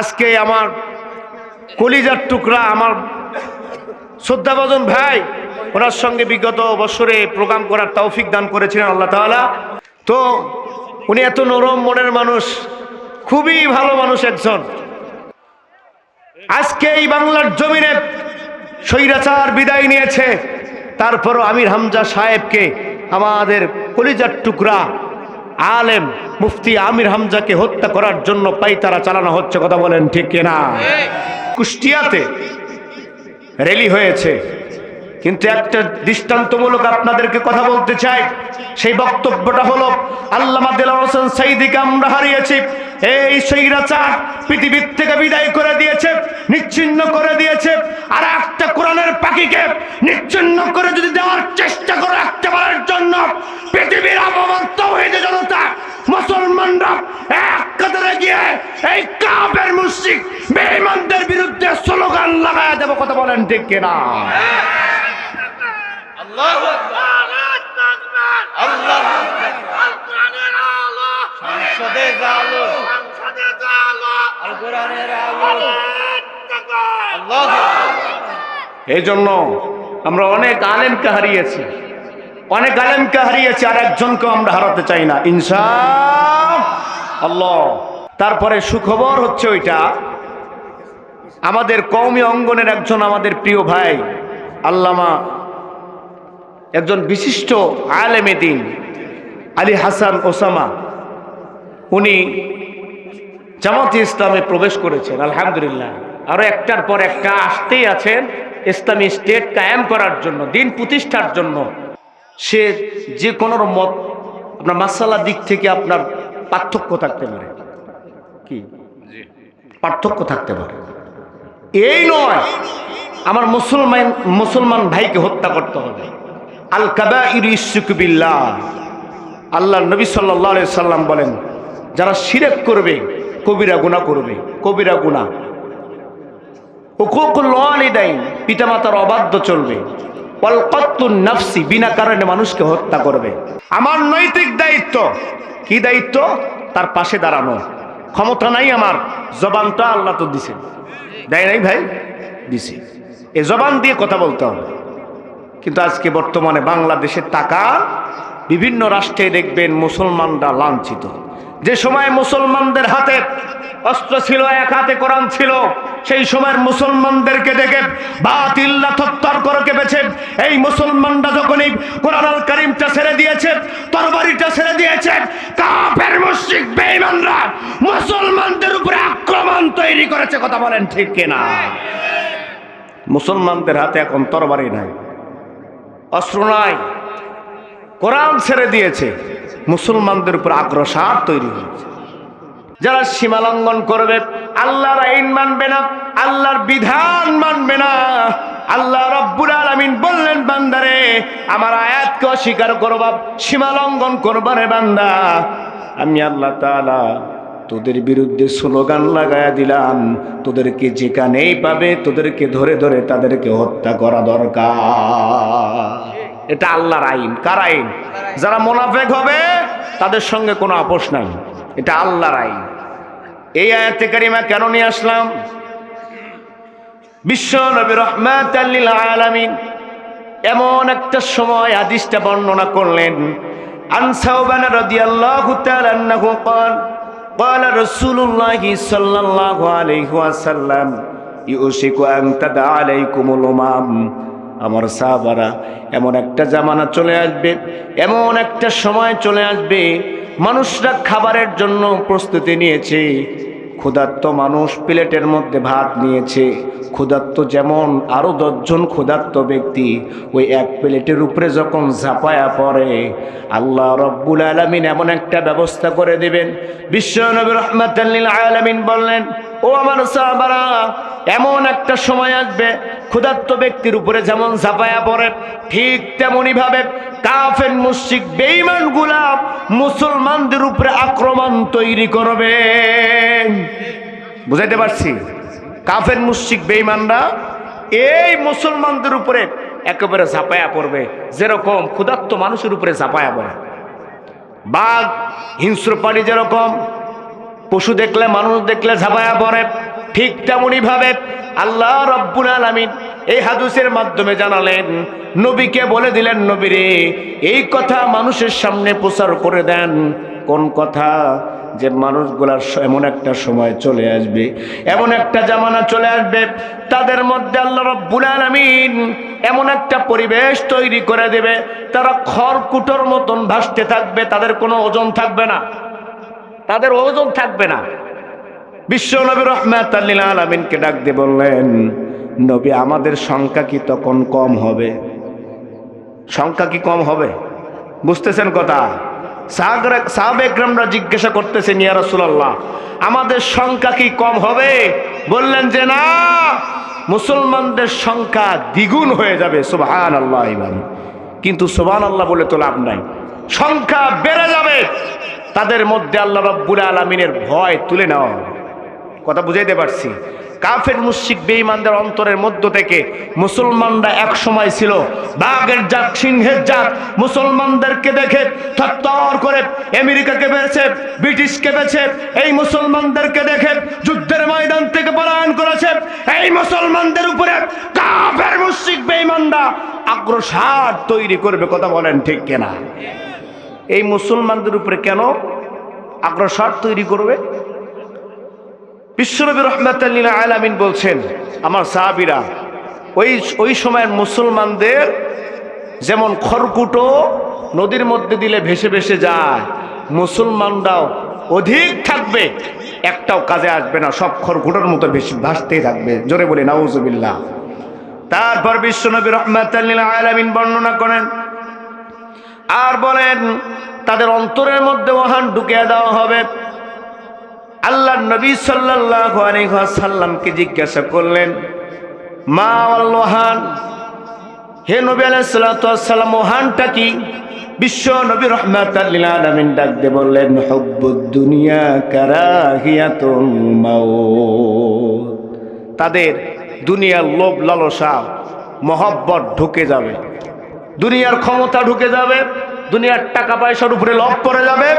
আজকে আমার কলিজার টুকরা আমার শ্রদ্ধাভজন ভাই, ওনার সঙ্গে বিগত বছরে প্রোগ্রাম করার তৌফিক দান করেছিলেন আল্লাহ তাআলা। তো উনি এত নরম মনের মানুষ, খুবই ভালো মানুষ একজন। আজকে এই বাংলার জমিনে স্বৈরাচার বিদায় নিয়েছে, তারপরও আমির হামজা সাহেবকে আমাদের কলিজার টুকরা আলেম মুফতি আমির হামজাকে হত্যা করার জন্য পাইতারা চালানো হচ্ছে, কথা বলেন ঠিক কিনা? কুষ্টিয়াতে রেলি হয়েছে, কিন্তু একটা দৃষ্টান্তমূলক আপনাদেরকে কথা বলতে চাই। সেই বক্তব্যটা হলো, আল্লামা দিল হোসেন সাইদিকে আমরা হারিয়েছি। এই সৈরাচার পৃথিবীর থেকে বিদায় করে দিয়েছে নিচ্ছিন্ন করে দিয়েছে আর একটা কোরআনের পাখিকে নিচ্ছিন্ন করে যদি দেওয়ার চেষ্টা করে রাখতে পারার জন্য পৃথিবীর অপমন্ত হয়ে জনতা মুসলমানরা এক কাতারে গিয়ে এই কাপের মুশরিক বেঈমানদের বিরুদ্ধে স্লোগান লাগায় দেব কথা বলেন ঠিক কিনা? সংসদে জালো আল। কোরআনের আলো। আল্লাহ এই জন্য আমরা অনেক আলেমকে হারিয়েছি, অনেক আলেমকে হারিয়েছি আর একজনকেও আমরা হারাতে চাই না ইনসা আল্লাহ, তারপরে সুখবর হচ্ছে ওইটা, আমাদের কওমি অঙ্গনের একজন আমাদের প্রিয় ভাই, আল্লামা একজন বিশিষ্ট আলেমে দিন, আলী হাসান ওসামা, উনি জামাতে ইসলামে প্রবেশ করেছেন আলহামদুলিল্লাহ। আরও একটার পর একটা আসতেই আছেন ইসলামী স্টেট কায়েম করার জন্য দিন প্রতিষ্ঠার জন্য। সে যে কোনো মত আপনার মাসালা দিক থেকে আপনার পার্থক্য থাকতে পারে। কি? পার্থক্য থাকতে পারে। এই নয় আমার মুসলমান মুসলমান ভাইকে হত্যা করতে হবে। আল কাবা ইরিসুকবিল্লাহ আল্লাহ নবী সাল্লাহ সাল্লাম বলেন যারা শিরেক করবে কবিরা গুণা করবে, কবিরা গুণা ওকুকুল্লালিদাইন পিতামাতার অবাধ্য চলবে। নাফসি, বিনা কারণে মানুষকে হত্যা করবে। আমার নৈতিক দায়িত্ব, কি দায়িত্ব? তার পাশে দাঁড়ানো। ক্ষমতা নাই আমার, জবানটা আল্লাহ তো দিছে। দেয় নাই ভাই? দিছে। এ জবান দিয়ে কথা বলতে হবে। কিন্তু আজকে বর্তমানে বাংলাদেশের টাকা, বিভিন্ন রাষ্ট্রে দেখবেন মুসলমানরা লাঞ্ছিত। যে সময় মুসলমানদের হাতে অস্ত্র ছিল, এক হাতে কোরআন ছিল, সেই সময়ের মুসলমানদেরকে দেখে বাতিল্লা থত্তর করে এই মুসলমানরা যখনই কোরআন আল করিমটা ছেড়ে দিয়েছে, তরবারিটা ছেড়ে দিয়েছে, কাফের, মুশরিক, বেঈমানরা মুসলমানদের উপরে আক্রমণ তৈরি করেছে, কথা বলেন ঠিক কিনা? মুসলমানদের হাতে এখন তরবারি নাই, অস্ত্র নাই। কোরআন ছেড়ে দিয়েছে, মুসলমানদের উপর আগ্রসার তৈরি হয়েছে। যারা সীমালঙ্ঘন করবে, আল্লাহর আইন মানবে না, আল্লাহর বিধান মানবে না। আল্লাহ রব্বুল আলামিন বললেন, বান্দারে, আমার আয়াতকে অস্বীকার করবা সীমালঙ্ঘন করবা রে বান্দা। আমি আল্লাহ তাআলা তোদের বিরুদ্ধে স্লোগান লাগায়া দিলাম, তোদেরকে যেখানেই পাবে, তোদেরকে ধরে ধরে তাদেরকে হত্যা করা দরকার। এটা আল্লাহর আইন কার আইন যারা মোনাফেক হবে তাদের সঙ্গে কোনো আপোষ নাই এটা আল্লাহর আইন এই আয়াতে কারিমা কেন নিয়ে আসলাম বিশ্ব নবী রহমাত আলামিন এমন একটা সময় হাদিসটা বর্ণনা করলেন আনসাউবান রাদিয়াল্লাহু তাআলা আন্নাহু قال قال رسول الله صلى الله عليه وسلم يوشك أن تدع عليكم الأمم আমার সাহাবারা, এমন একটা জামানা চলে আসবে, এমন একটা সময় চলে আসবে, মানুষরা খাবারের জন্য প্রস্তুতি নিয়েছে, ক্ষুধার্ত মানুষ প্লেটের মধ্যে ভাত নিয়েছে, ক্ষুধার্ত যেমন আরও দশজন ক্ষুধার্ত ব্যক্তি, ওই এক প্লেটের উপরে যখন ঝাঁপায়া পড়ে, আল্লাহ রব্বুল আলমিন এমন একটা ব্যবস্থা করে দেবেন। বিশ্ব নবী রহমতাল্লিল আলমিন বললেন, ও আমার সাহাবারা এমন একটা সময় আসবে, ক্ষুধার্ত ব্যক্তির উপরে যেমন ঝাঁপায়া পড়ে, ঠিক তেমনি ভাবে কাফের মুশিক বেঈমান গুলাম মুসলমানদের উপরে আক্রমণ তৈরি করবে। বুঝাইতে পারছি? কাফের মুশিক বেঈমানরা এই মুসলমানদের উপরে একেবারে ঝাঁপায়া পড়বে, যেরকম ক্ষুধার্ত মানুষের উপরে ঝাঁপায়া পড়ে। বাঘ, হিংস্র প্রাণী যেরকম, পশু দেখলে, মানুষ দেখলে ঝাঁপায়া পড়ে ঠিক তেমনই ভাবে আল্লাহ রব্বুল আলামিন এই হাদুসের মাধ্যমে জানালেন, নবীকে বলে দিলেন, নবীরে, এই কথা মানুষের সামনে প্রচার করে দেন। কোন কথা? যে মানুষগুলার এমন একটা সময় চলে আসবে, এমন একটা জামানা চলে আসবে, তাদের মধ্যে আল্লাহ রব্বুল আলামিন এমন একটা পরিবেশ তৈরি করে দেবে। তারা খড়কুটোর মতন ভাসতে থাকবে, তাদের কোনো ওজন থাকবে না। তাদের ওজন থাকবে না। বিশ্ব নবী রহমাত আলমিনকে ডাক দিয়ে বললেন, নবী, আমাদের সংখ্যা কি তখন কম হবে? সংখ্যা কি কম হবে? বুঝতেছেন কথা? সাহাব একরামরা জিজ্ঞাসা করতেছেন, ইয়া রাসূলুল্লাহ, আমাদের সংখ্যা কি কম হবে? বললেন যে, না, মুসলমানদের সংখ্যা দ্বিগুণ হয়ে যাবে সুবহান আল্লাহ কিন্তু সুবহান আল্লাহ বলে তো লাভ নাই। সংখ্যা বেড়ে যাবে, তাদের মধ্যে আল্লাহ রব্বুল আলমিনের ভয় তুলে নেওয়া হবে। কথা বুঝাইতে পারছি। কাফের মুশিক বেঈমানদের অন্তরের মধ্য থেকে মুসলমানরা এক সময় ছিল বাঘের জাত, সিংহের জাত। মুসলমানদেরকে দেখে থরথর করে আমেরিকাকে কেঁপেছে ব্রিটিশ কেঁপেছে এই মুসলমানদেরকে দেখে যুদ্ধের ময়দান থেকে পলায়ন করেছে। এই মুসলমানদের উপরে কাফের মুশিক বেঈমানরা আগ্রসার তৈরি করবে, কথা বলেন ঠিক কেনা? এই মুসলমানদের উপরে কেন আগ্রসার তৈরি করবে? বিশ্বনবী রহমতাল্লিল আলামিন বলছেন, আমার সাহাবিরা, ওই ওই সময়ের মুসলমানদের যেমন খড়কুটো নদীর মধ্যে দিলে ভেসে ভেসে যায়, মুসলমানরাও অধিক থাকবে, একটাও কাজে আসবে না, সব খড়কুটোর মতো বেশি ভাসতেই থাকবে। জোরে বলি, নাউজুবিল্লাহ। তারপর বিশ্বনবী রহমতাল্লিল আলামিন বর্ণনা করেন, আর বলেন, তাদের অন্তরের মধ্যে ওহান ঢুকিয়ে দেওয়া হবে। আল্লাহ নবী ওয়াসাল্লামকে জিজ্ঞাসা করলেন, মা আল ওহান? হে নবী ওয়াসসালাম ওহানটা কি? বিশ্ব নবী রহমাতাল লিল আলামিন ডাক দিয়ে বললেন দুনিয়া কারাহিয়াতুল মাউত। তাদের দুনিয়ার লোভ লালসা, মহব্বত ঢুকে যাবে, দুনিয়ার ক্ষমতা ঢুকে যাবে দুনিয়ার টাকা পয়সার উপরে লভ করে যাবে,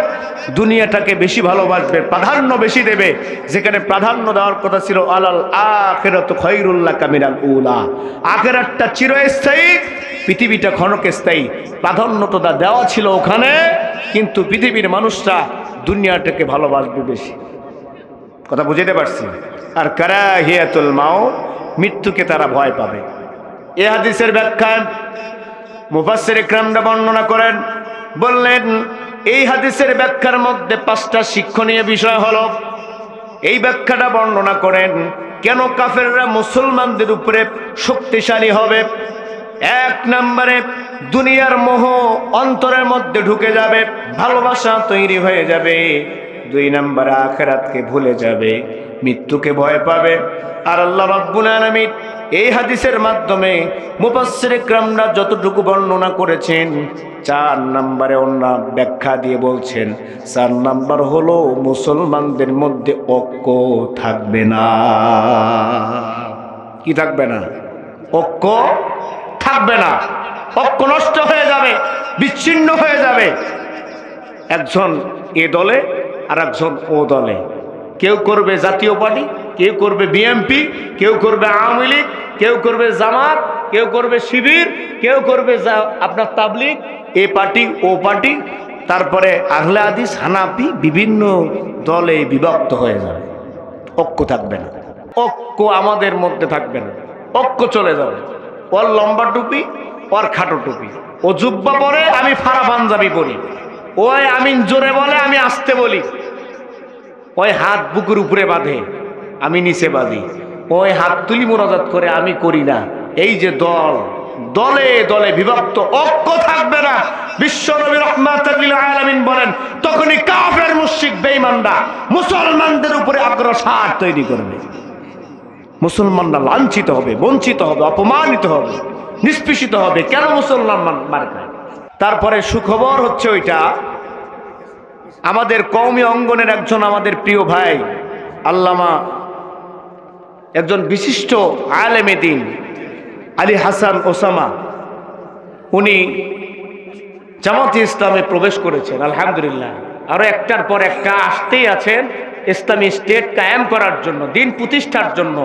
দুনিয়াটাকে বেশি ভালোবাসবে, প্রাধান্য বেশি দেবে। যেখানে প্রাধান্য দেওয়ার কথা ছিল, আলাল আখেরাত খৈরুল্লাহ কামিনাল উলা। আখেরাতটা চিরস্থায়ী, পৃথিবীটা ক্ষণকে-স্থায়ী প্রাধান্য তো দেওয়া ছিল ওখানে, কিন্তু পৃথিবীর মানুষরা দুনিয়াটাকে ভালোবাসবে বেশি। কথা বুঝাতে পারছি? আর কারাহিয়াতুল মাও মৃত্যুকে তারা ভয় পাবে। এ হাদিসের ব্যাখ্যায় মুফাসসির ইকরামরা বর্ণনা করেন, বললেন, এই হাদিসের ব্যাখ্যার মধ্যে পাঁচটা শিক্ষণীয় বিষয় হলো, এই ব্যাখ্যাটা বর্ণনা করেন, কেন কাফেররা মুসলমানদের উপরে শক্তিশালী হবে? এক নম্বরে, দুনিয়ার মোহ অন্তরের মধ্যে ঢুকে যাবে, ভালোবাসা তৈরি হয়ে যাবে। দুই নম্বরে, আখেরাতকে ভুলে যাবে। মৃত্যুকে ভয় পাবে। আর আল্লাহ রাব্বুল আলামিন এই হাদিসের মাধ্যমে মুফাসসির ইকরামরা যতটুকু বর্ণনা করেছেন, চার নাম্বারে অন্য ব্যাখ্যা দিয়ে বলছেন, চার নাম্বার হলো মুসলমানদের মধ্যে ঐক্য থাকবে না। কি থাকবে না? ঐক্য থাকবে না। ঐক্য নষ্ট হয়ে যাবে, বিচ্ছিন্ন হয়ে যাবে। একজন এ দলে আর একজন ও দলে। কেউ করবে জাতীয় পার্টি, কেউ করবে বিএমপি কেউ করবে আওয়ামী লীগ, কেউ করবে জামাত, কেউ করবে শিবির, কেউ করবে আপনার তাবলিগ, এ পার্টি, ও পার্টি, তারপরে আহলে আদিস হানাপি বিভিন্ন দলে বিভক্ত হয়ে যাবে। ঐক্য থাকবে না। ঐক্য আমাদের মধ্যে থাকবে না। ঐক্য চলে যাবে। ওর লম্বা টুপি, ওর খাটো টুপি। ও জুব্বা পরে আমি ফারা পাঞ্জাবি পরি। ওই আমি জোরে বলে আমি আসতে বলি। ওই হাত বুকুর উপরে বাঁধে, আমি নিচে বাঁধি। ওই হাত তুলি মোনাজাত করে আমি করি না। এই যে দল, দলে দলে বিভক্ত, ঐক্য থাকবে না। বিশ্ব নবী রহমাতুল আলামিন বলেন, তখনই কাফের, মুশরিক, বেঈমানরা মুসলমানদের উপরে আগ্রসার তৈরি করবে। মুসলমানরা লাঞ্ছিত হবে, বঞ্চিত হবে, অপমানিত হবে, নিষ্পেষিত হবে। কেন মুসলমান মান- মার তারপরে সুখবর হচ্ছে ওইটা আমাদের কওমি অঙ্গনের একজন আমাদের প্রিয় ভাই, আল্লামা একজন বিশিষ্ট আলেমে দিন, আলী হাসান ওসামা। উনি জামাতে ইসলামে প্রবেশ করেছেন, আলহামদুলিল্লাহ। আরও একটার পর একটা আসতেই আছেন ইসলামী স্টেট কায়েম করার জন্য, দিন প্রতিষ্ঠার জন্য।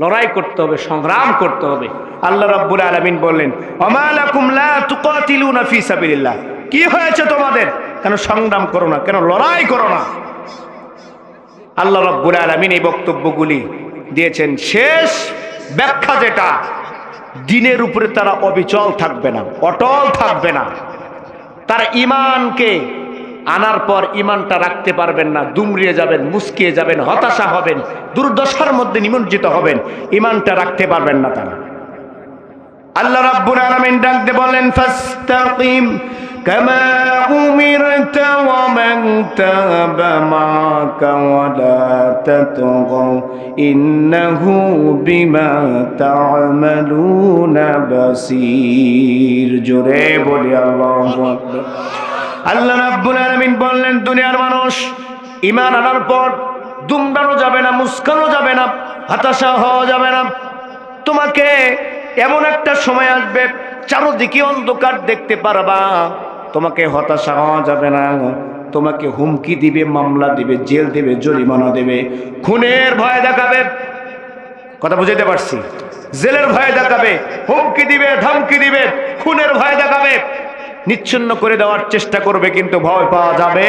লড়াই করতে হবে, সংগ্রাম করতে হবে। আল্লাহ রাব্বুল আলামিন বললেন অমালাকুম লা তুকাতিলুনা ফি সাবিলিল্লাহ। কি হয়েছে তোমাদের? কেন সংগ্রাম করো না? কেন লড়াই করো না? আল্লাহ রাব্বুল আলামিন এই বক্তব্যগুলি দিয়েছেন। শেষ ব্যাখ্যা যেটা, দিনের উপরে তারা অবিচল থাকবে না, অটল থাকবে না। তারা ইমানকে আনার পর ইমানটা রাখতে পারবেন না, দুমড়িয়ে যাবেন, মুসকিয়ে যাবেন, হতাশা হবেন, দুর্দশার মধ্যে নিমজ্জিত হবেন ইমানটা রাখতে পারবেন না তারা। আল্লাহ রাব্বুল আলামিন ডাকতে বলেন ফাস্তাকিম মান তাবা মাকা ওয়া লা তাতগাও ইন্নাহু বিমা তা'মালুনা বাসীর জোরে বলি আল্লাহু আকবার। আল্লাহ রাব্বুল আলামিন বললেন, দুনিয়ার মানুষ ইমান আনার পর দুমড়ানো যাবে না, মুস্কানো যাবে না, হতাশা হওয়া যাবে না। তোমাকে এমন একটা সময় আসবে, চারোদিকে অন্ধকার দেখতে পারবা। তোমাকে হতাশা হওয়া যাবে না। তোমাকে হুমকি দিবে, মামলা দিবে, জেল দেবে, জরিমানা দেবে। খুনের ভয় দেখাবে। কথা বুঝাইতে পারছি? জেলের ভয় দেখাবে, হুমকি দিবে, ধমকি দিবে, খুনের ভয় দেখাবে। নিচ্ছিন্ন করে দেওয়ার চেষ্টা করবে কিন্তু ভয় পাওয়া যাবে।